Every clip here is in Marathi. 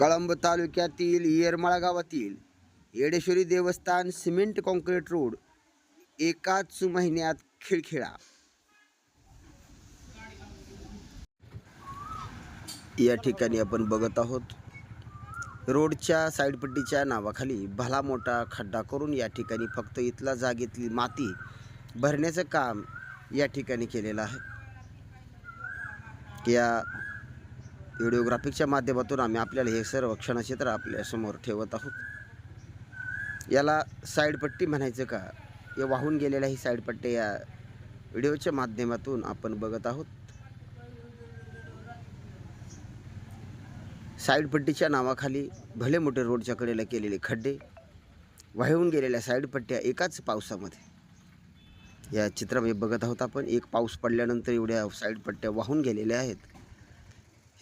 कळंब तालुक्यातील येरमाळा गावातील येडेश्वरी देवस्थान सिमेंट कॉन्क्रीट रोड एकाच महिन्यात खिळखिळा. या ठिकाणी आपण बघत आहोत रोडच्या साईडपट्टीच्या नावाखाली भला मोठा खड्डा करून या ठिकाणी फक्त इथला जागेतली माती भरण्याचं काम या ठिकाणी केलेलं आहे. या व्हिडिओग्राफिकच्या माध्यमातून आम्ही आपल्याला हे सर्व क्षणचित्र आपल्यासमोर ठेवत आहोत. याला साईडपट्टी म्हणायचं का? या वाहून गेलेल्या ही साईडपट्टी या व्हिडिओच्या माध्यमातून आपण बघत आहोत. साईडपट्टीच्या नावाखाली भले मोठे रोडच्या कडेला केलेले खड्डे वाहून गेलेल्या साईडपट्ट्या एकाच पावसामध्ये. या चित्रामध्ये बघत आहोत आपण. एक पाऊस पडल्यानंतर एवढ्या साईडपट्ट्या वाहून गेलेल्या आहेत.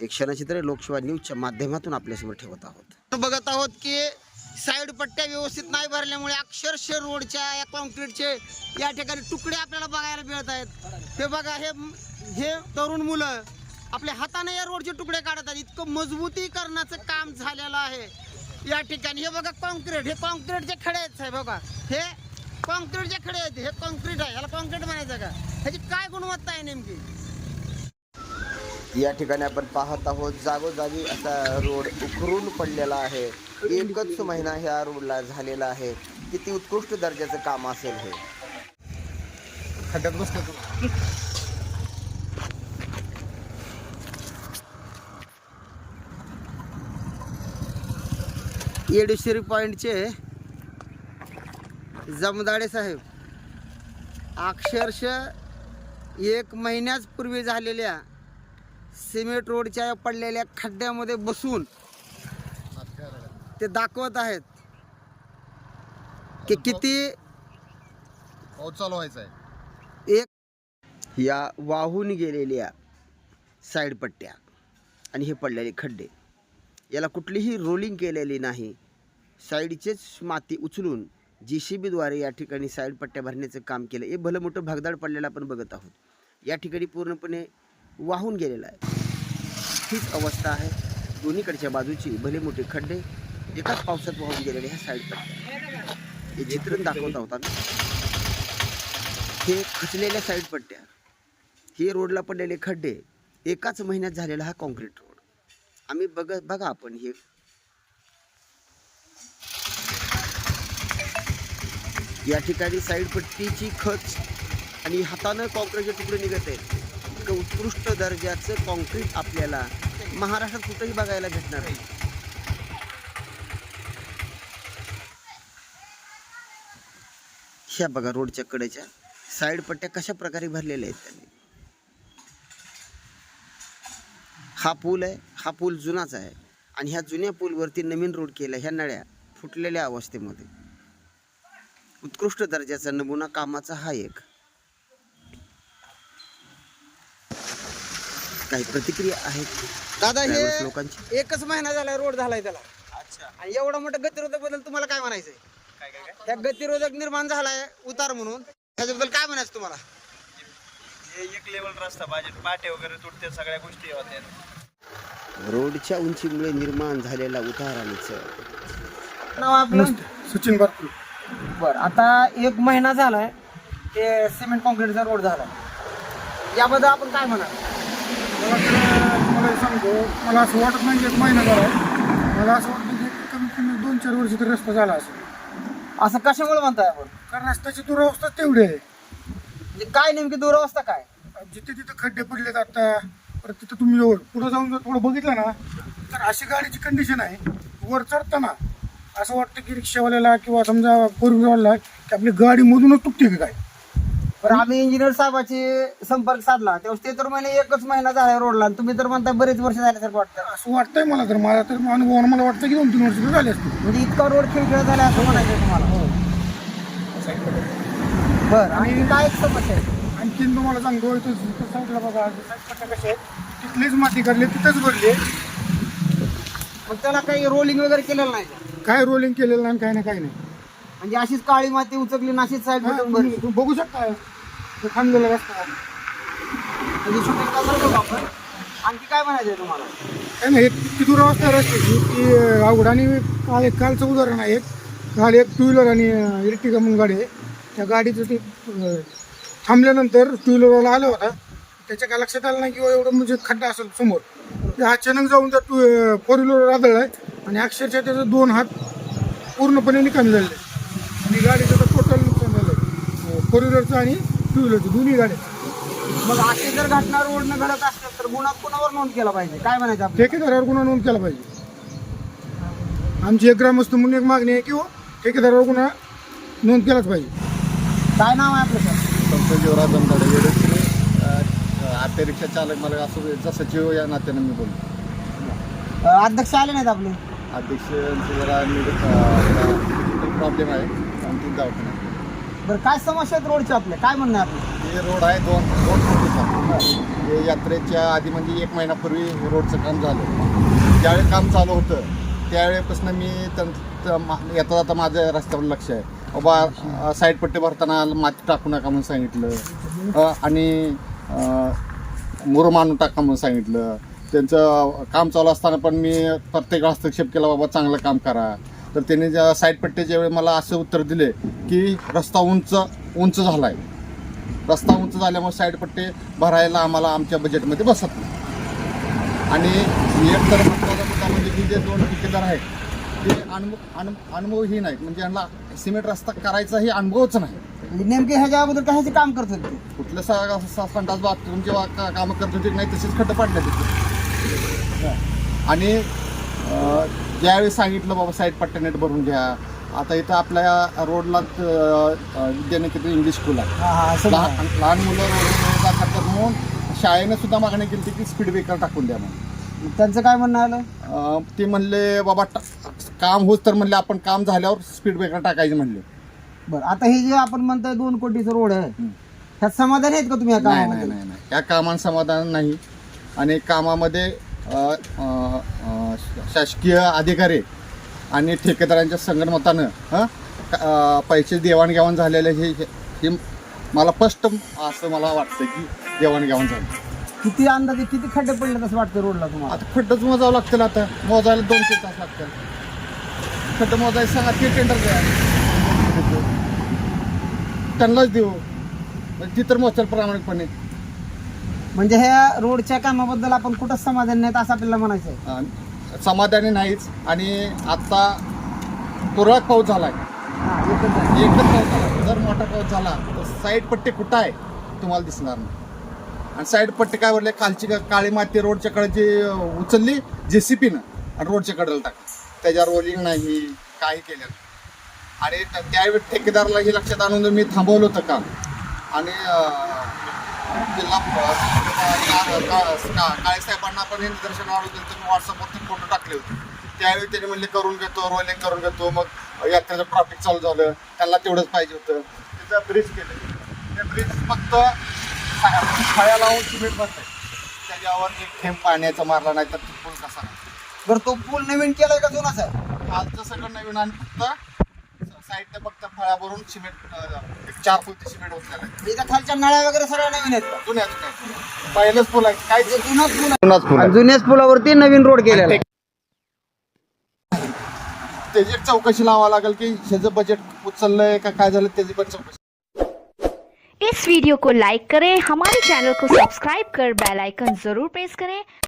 हे क्षणचित्र लोकसेवा न्यूजच्या माध्यमातून आपल्यासमोर ठेवत आहोत. बघत आहोत की साईड पट्ट्या व्यवस्थित नाही भरल्यामुळे अक्षरशः रोडच्या या कॉन्क्रीटचे या ठिकाणी तुकडे आपल्याला बघायला मिळत आहेत. हे बघा हे हे तरुण मुलं आपल्या हाताने या रोडचे तुकडे काढत आहेत. इतकं मजबूतीकरणाचं काम झालेलं आहे. या ठिकाणी हे बघा कॉन्क्रीट हे कॉन्क्रीटचे खडे आहेत साहेब बघा. हे कॉन्क्रीटचे खडे आहेत हे कॉन्क्रीट आहे. याला कॉन्क्रीट म्हणायचं का? ह्याची काय गुणवत्ता आहे नेमकी? या ठिकाणी आपण पाहत आहोत जागोजागी असा रोड उकरून पडलेला आहे. एकच महिना ह्या रोडला झालेला आहे. किती उत्कृष्ट दर्जाचं काम असेल हे. येडेश्वरी पॉईंटचे जमदाडे साहेब अक्षरशः एक महिन्याच पूर्वी झालेल्या सिमेंट रोडच्या पडलेल्या खड्ड्यामध्ये बसून ते दाखवत आहेत की किती पाऊस चालू व्हायचा आहे. एक या वाहून गेलेल्या साईड पट्ट्या आणि हे पडलेले खड्डे. याला कुठलीही रोलिंग केलेली नाही. साईडचेच माती उचलून जी सी बीद्वारे या ठिकाणी साईड पट्ट्या भरण्याचं काम केलं. हे भलं मोठं भागदाड पडलेलं आपण बघत आहोत. या ठिकाणी पूर्णपणे वाहून गेलेला आहे. हीच अवस्था आहे. दोन्हीकडच्या बाजूची भले मोठे खड्डे एकाच पावसात वाहून गेलेले ह्या साईड हे चित्रण दाखवत आहोत आम्ही हे खचलेल्या साईड पट्ट्या हे रोडला पडलेले खड्डे एकाच महिन्यात झालेला हा कॉन्क्रीट रोड आम्ही बघ बघा आपण हे. या ठिकाणी साईड पट्टीची खच आणि हातानं कॉन्क्रीटचे तुकडे निघत आहेत. एक उत्कृष्ट दर्जाचं कॉन्क्रीट आपल्याला महाराष्ट्रात कुठंही बघायला भेटणार नाही. ह्या बघा रोडच्या कडेच्या साईड पट्ट्या कशा प्रकारे भरलेल्या आहेत त्यांनी. हा पूल आहे हा पूल जुनाच आहे. आणि ह्या जुन्या पूलवरती नवीन रोड केला ह्या नळ्या फुटलेल्या अवस्थेमध्ये. उत्कृष्ट दर्जाचा नमुना कामाचा हा एक. काही प्रतिक्रिया आहेत? दादा हे लोकांची? एकच महिना झालाय रोड झालाय त्याला. अच्छा. आणि एवढा मोठा गतिरोधकबद्दल तुम्हाला काय म्हणायचंय? काय काय काय? त्या गतिरोधक निर्माण झालाय उतार म्हणून. त्याच्याबद्दल काय म्हणायचं तुम्हाला? हे एक लेवल रस्ता पाहिजे. पाटे वगैरे तुटते सगळ्या गोष्टी होत्या रोडच्या उंचीमुळे निर्माण झालेला उतार आणि नाव आपलं? सचिन बारकुल बर आता एक महिना झालाय ते सिमेंट कॉन्क्रीटचा रोड झालाय. याबद्दल आपण काय म्हणा मला तर तुम्हाला सांगतो मला असं वाटत नाही एक महिना झाला आहे. मला असं वाटतं की कमीत कमी दोन चार वर्ष तरी रस्ता झाला असेल. असं कशामुळे म्हणताय आपण? कारण रस्त्याची दुरावस्था तेवढी आहे. म्हणजे काय नेमकी दुरावस्था काय? जिथे तिथे खड्डे पडलेत आता परत तिथं तुम्ही जवळ पुढे जाऊन जर थोडं बघितलं ना तर अशी गाडीची कंडिशन आहे वर चढताना असं वाटतं की रिक्षावाल्याला किंवा समजा फोर व्हीलरवाला की आपली गाडी मधूनच तुटते का काय? पण आम्ही इंजिनियर साहेबाची संपर्क साधला. तेव्हा ते तर म्हणे एकच महिना झालाय रोडला आणि तुम्ही तर म्हणता बरेच वर्ष झाल्यासारखं वाटतं. असं वाटतंय मला तर. माझा तर अनुभवानं मला वाटतं की दोन तीन वर्ष तरी झाले असतील. म्हणजे इतका रोड खिळखिळ झाला असं म्हणायचं तुम्हाला. बर आणि काय एक समस्या आहे? आणखीन तुम्हाला सांगतो इथं इथं साईडला बघा आहेत. तिथलीच माती काढली तिथंच भरली. मग त्याला काही रोलिंग वगैरे केलेलं नाही? काय रोलिंग केलेलं नाही काय नाही काही नाही. म्हणजे अशीच काळी माती उचकली आणि अशीच साईड हा, भेटून भरली. तुम्ही बघू शकता. ते खांदलेला रस्ता. म्हणजे बघू आपण. आणखी काय म्हणायचं आहे तुम्हाला? काय नाही इतकी दुरावस्था रस्त्याची की अवघड आणि काल एक कालचं उदाहरण आहे एक. काल एक टू व्हीलर आणि इलेक्ट्रिका म्हणून गाडी आहे. त्या गाडीचं ते थांबल्यानंतर टू व्हीलरवाला आला होता. त्याच्या काय लक्षात आलं नाही की एवढं म्हणजे खड्डा असेल समोर. ते अचानक जाऊन त्या टू फोर व्हीलरवर आदळलाय आणि अक्षरशः त्याचे दोन हात पूर्णपणे निकामी झालेले आणि गाडीचं तर टोटल नुकसान झालं फोर व्हीलरचं आणि टू व्हीलरचं दोन्ही गाड्या. मग अशी जर घटना रोडनं घडत असेल तर गुन्हा कुणावर नोंद केला पाहिजे? काय म्हणायचं आपलं ठेकेदारावर गुन्हा नोंद केला पाहिजे. आमची एक ग्रामस्थ म्हणून एक मागणी आहे की हो ठेकेदारावर गुन्हा नोंद केलाच पाहिजे. काय नाव आहे आपलं सर? संतोष युवराज जमदाडे वेळेस ऑटो रिक्षा चालक मला असं याचा सचिव या नात्यानं मी बोलतो अं, अध्यक्ष आले नाहीत आपले? अध्यक्षांचं जरा प्रॉब्लेम आहे. आणि ती दवाखान्यात बरं काय समस्या आहेत रोडच्या आपल्या? काय म्हणणं आहे आपलं? हे रोड आहे दोन दोन हे यात्रेच्या आधी म्हणजे एक महिन्यापूर्वी हे रोडचं काम झालं. ज्यावेळी काम चालू होतं त्यावेळेपासून मी त्यांचं मा- येता जाता माझ्या रस्त्यावर लक्ष आहे. बाबा साईड पट्टी भरताना माती टाकू नका म्हणून सांगितलं. अ, आणि मुरुम आणून टाका म्हणून सांगितलं. त्यांचं काम चालू असताना पण मी प्रत्येक हस्तक्षेप केला बाबा चांगलं काम करा. तर त्यांनी ज्या साईड पट्टीच्या वेळी मला असं उत्तर दिले की रस्ता उंच उंच झाला आहे रस्ता उंच झाल्यामुळे साईड पट्टे भरायला आम्हाला आमच्या बजेटमध्ये बसत नाही. आणि एक तर महत्त्वाचा मुद्दा म्हणजे की जे दोन ठेकेदार आहेत ते अनुभव अनु अनुभवहीन आहेत. म्हणजे यांना सिमेंट रस्ता करायचाही अनुभवच नाही. म्हणजे नेमके ह्याच्या अगोदर कशाचे काम करत होते? कुठलं संडास बाथरूम जेव्हा का कामं करत होते नाही तसेच खड्डे पाडले आणि ज्यावेळी सांगितलं बाबा साईड पट्ट्या नेट भरून घ्या. आता इथं आपल्या रोडला विद्यानिकेतन इंग्लिश स्कूल आहे. असं लहान लहान मुलं जा करतात म्हणून शाळेनं सुद्धा मागणी केली होती की स्पीड ब्रेकर टाकून द्या म्हणून. मग त्यांचं काय म्हणणं आलं? ते म्हणले बाबा काम होत तर म्हणले आपण काम झाल्यावर स्पीड ब्रेकर टाकायचे म्हणले. बरं आता हे जे आपण म्हणताय दोन कोटीचं रोड आहे. ह्यात समाधान आहेत का तुम्ही या नाही नाही कामामध्ये? नाही नाही या कामान समाधान नाही. आणि कामामध्ये शासकीय अधिकारी आणि ठेकेदारांच्या संगणमतानं हं, पैसे देवाणघेवाण झालेले हे हे- मला स्पष्ट असं मला वाटतं की देवाणघेवाण झाली. किती अंदाजे किती खड्डे पडले असं वाटतं रोडला तुम्हाला? आता खड्डच मोजावं लागतील आता. मोजायला दोन तीन तास लागतील. खड्डं मोजायला सांगा ते टेंडर द्या त्यांनाच देऊ. ती तर मोजतील प्रामाणिकपणे. म्हणजे ह्या रोडच्या कामाबद्दल आपण कुठंच समाधान नाहीत असं आपल्याला म्हणायचं आहे समाधानी नाहीच. आणि आता तुरळक पाऊस एकच आहे. एकच पाऊस झाला जर मोठा पाऊस झाला तर साईड पट्टी कुठं आहे? तुम्हाला दिसणार नाही. आणि साईड पट्टी काय भरले खालची का- काळी माती रोडच्या कडेची उचलली जे सी पीनं आणि रोडच्या कडेला टाकली. त्याच्यावर रोलिंग नाही काही केलं. आणि त्यावेळी ठेकेदाराला हे लक्षात आणून मी थांबवलं होतं काम. आणि जिल्हा का- का- का- काळे साहेबांना पण हे निदर्शन आणून दिलं. मी व्हॉट्सअपवरती फोटो टाकले होते. त्यावेळी त्यांनी म्हणले करून घेतो रोलिंग करून घेतो. मग यात्रेचं ट्रॅफिक चालू झालं. त्यांना तेवढंच पाहिजे होतं. तिथं ब्रिज केलं. ते ब्रिज फक्त फळ्या लावून सिमेंट बसतंय त्याच्यावर एक थेंब पाण्याचा मारला नाही तर तो पूल कसा. बरं तो पूल नवीन केलाय का जुनाच आहे कालचं सगळं नवीन आणि फक्त साईडनं फक्त फळ्या भरून सिमेंट अं, एक चार फुटी सिमेंट होतलेलं आहे इथं खालच्या नळ्या वगैरे सगळ्या नवीन आहेत. जुन्या जुन्या. पहिलंच पूल आहे काय जुनाच पूल जुनाच पूल आहे आहे जुन्याच पुलावरती नवीन रोड केलेला आहे. त्याची एक चौकशी लावावं लागेल की ह्याचं बजेट उचललंय का काय झालं त्याची पण चौकशी. इस वीडियो को लाइक करें हमारे चैनल को सब्सक्राइब कर बेल आइकन ज़रूर प्रेस करें।